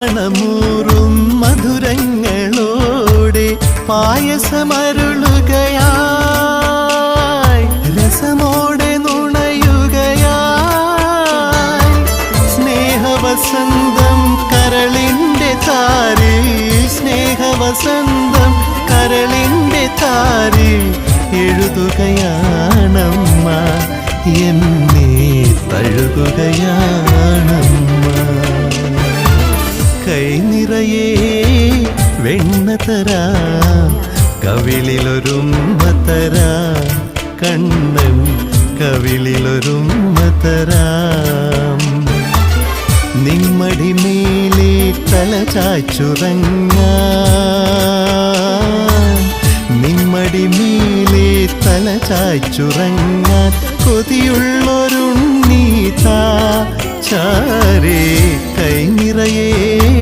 മണമൂറും മധുരങ്ങളോടെ പായസമരുളുകയായി രസമോടെ നുണയുകയായി. സ്നേഹവസന്തം കരളിന്റെ താരിൽ സ്നേഹവസന്തം കരളിന്റെ താരിൽ എഴുതുകയാണമ്മ എന്നെ തഴുകുകയാണമ്മ കൈ നിറയെ വെണ്ണ തരാ കവിളിലൊരുമ്മ തരാം കണ്ണൻ കവിളിലൊരുമ്മ തരാം. നിമ്മടി മേലെ തല ചാച്ചുറങ്ങ നിമ്മടി മേലെ തല ചാച്ചുറങ്ങാൻ കൊതിയുള്ളൊരുണ്ണീതാ ചാരേ.